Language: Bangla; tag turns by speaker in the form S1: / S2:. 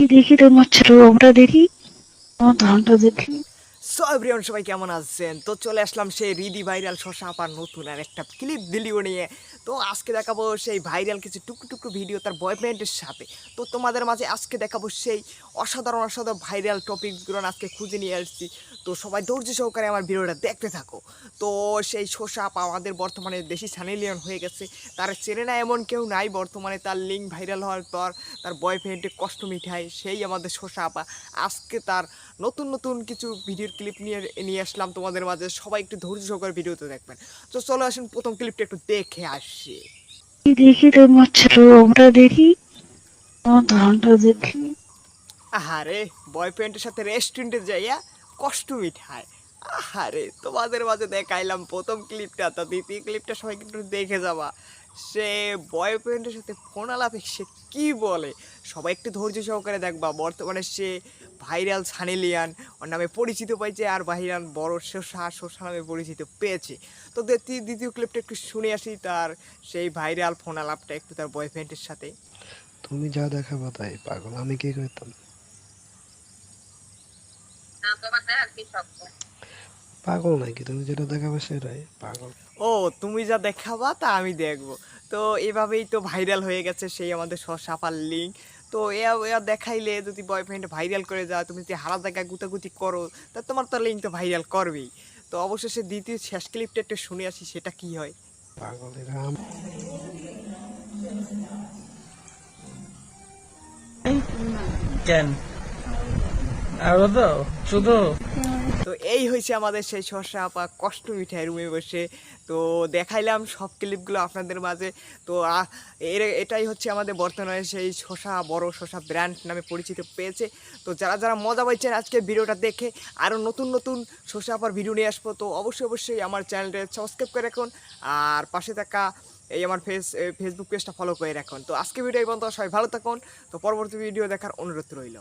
S1: দেখি তোমার ছোট আমরা দেখি। আমার ধানটা দেখি।
S2: সো এভরিওয়ান সবাই কেমন আছেন? তো চলে আসলাম সেই রিদি ভাইরাল শশা আপার নতুন আর একটা ক্লিপ ভিডিও নিয়ে। তো আজকে দেখাবো সেই ভাইরাল কিছু টুকু টুকু ভিডিও তার বয়ফ্রেন্ডের সাথে। তো তোমাদের মাঝে আজকে দেখাবো সেই অসাধারণ অসাধারণ ভাইরাল টপিকগুলো আজকে খুঁজে নিয়ে আসছি। তো সবাই ধৈর্য সহকারে আমার ভিডিওটা দেখতে থাকো। তো সেই শশা আপা আমাদের বর্তমানে বেশি সানিলিয়ন হয়ে গেছে। তার চেনে না এমন কেউ নাই, বর্তমানে তার লিঙ্ক ভাইরাল হওয়ার পর তার বয়ফ্রেন্ডে কষ্ট মিঠাই সেই আমাদের শশা আপা আজকে তার নতুন নতুন কিছু ভিডিওর ক্লিপ নিয়ে নিয়ে আসলাম তোমাদের মাঝে। সবাই একটু ধৈর্য সহকারে ভিডিওতে দেখবেন। তো চলো আসেন প্রথম ক্লিপটা একটু দেখে আসি।
S1: দেখি তোমার ছোট আমরা দেখি। ধানটা দেখি।
S2: আহারে বয়ফ্রেন্ডের সাথে রেস্টুরেন্টে যাইয়া কষ্ট মিঠায় আহারে তোমাদের মাঝে দেখাইলাম প্রথম ক্লিপটা তো দ্বিতীয় ক্লিপটা সবাই একটু দেখে যাবা। সে বয়ফ্রেন্ডের সাথে ফোন আলাপে সে কি বলে? সবাই একটু ধৈর্য সহকারে দেখবা। বর্তমানে সে ভাইরাল সানিলিয়ান ওর নামে পরিচিত পাইছে আর ভাইরাল বড় শোষা শোষা নামে পরিচিত পেয়েছে। তো দ্বিতীয় দ্বিতীয় ক্লিপটা একটু শুনে আসি তার সেই ভাইরাল ফোন আলাপটা একটু তার বয়ফ্রেন্ডের সাথে।
S3: তুমি যা দেখাবা তাই পাগল। আমি কি করতাম? পাগল নাকি? তুমি যেটা দেখাবে সেটাই পাগল।
S2: ও তুমি যা দেখাবা তা আমি দেখব। তো এভাবেই তো ভাইরাল হয়ে গেছে সেই আমাদের সাপার লিঙ্ক তো এয়া দেখাইলে যদি বয়ফ্রেন্ড ভাইরাল করে যায় তুমি যদি হারা জায়গায় গুতাগুতি করো তা তোমার তো লিঙ্ক তো ভাইরাল করবেই। তো অবশেষে দ্বিতীয় শেষ ক্লিপটা একটু শুনে আসি সেটা কি হয়।
S3: পাগল আম-
S4: কেন? আরও তো শুধু।
S2: তো এই হয়েছে আমাদের সেই শসা আপা কষ্ট মিঠাই রুমে বসে। তো দেখাইলাম সব ক্লিপগুলো আপনাদের মাঝে। তো এর, এটাই হচ্ছে আমাদের বর্তমানে সেই শসা বড় শসা ব্র্যান্ড নামে পরিচিত পেয়েছে। তো যারা যারা মজা পাইছেন আজকে ভিডিওটা দেখে আরও নতুন নতুন শসা আপার ভিডিও নিয়ে আসব, তো অবশ্যই অবশ্যই আমার চ্যানেলটা সাবস্ক্রাইব করে রাখুন। আর পাশে থাকা এই আমার ফেস ফেসবুক পেজটা ফলো করে রাখুন। তো আজকে ভিডিও এই পর্যন্ত, সবাই ভালো থাকুন। তো পরবর্তী ভিডিও দেখার অনুরোধ রইল।